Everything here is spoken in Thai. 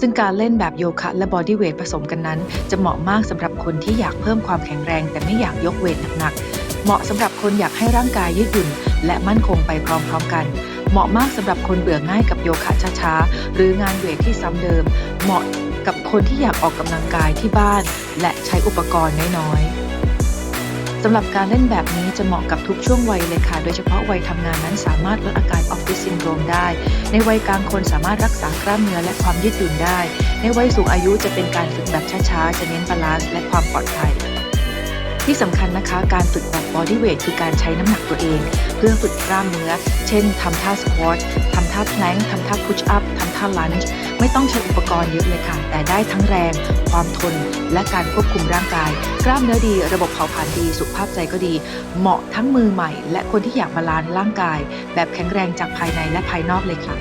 ซึ่งการเล่นแบบโยคะและบอดี้เวทผสมกันนั้น จะเหมาะมากสำหรับคนที่อยากเพิ่มความแข็งแรง แต่ไม่อยากยกเวทหนักๆ เหมาะสำหรับคนอยากให้ร่างกายยืดหยุ่น และมั่นคงไปพร้อมๆกัน เหมาะมากสำหรับคนเบื่อง่ายกับโยคะช้าๆ หรืองานเวทที่ซ้ำเดิม เหมาะกับคนที่อยากออกกำลังกายที่บ้าน และใช้อุปกรณ์น้อยๆ สำหรับการเล่นแบบนี้จะเหมาะกับทุกช่วงวัยเลยค่ะ โดยเฉพาะวัยทำงานนั้นสามารถลดอาการออฟฟิศซินโดรมได้ ในวัยกลางคนสามารถรักษากล้ามเนื้อและความยืดหยุ่นได้ ในวัยสูงอายุจะเป็นการฝึกแบบช้าๆ จะเน้นบาลานซ์และความปลอดภัยที่สำคัญนะคะ การฝึกแบบบอดี้เวทคือการใช้น้ำหนักตัวเอง เพื่อฝึกกล้ามเนื้อ เช่นทำท่าสควอตทำท่าแพลงทำท่าพุชอัพาลันจ์ไม่ต้องใช้อุปกรณ์เยอะเลยค่ะ แต่ได้ทั้งแรง ความทน และการควบคุมร่างกาย กล้ามเนื้อดี ระบบเผาผลาญดี สุขภาพใจก็ดี เหมาะทั้งมือใหม่ และคนที่อยากบาลานซ์ร่างกาย แบบแข็งแรงจากภายในและภายนอกเลยค่ะ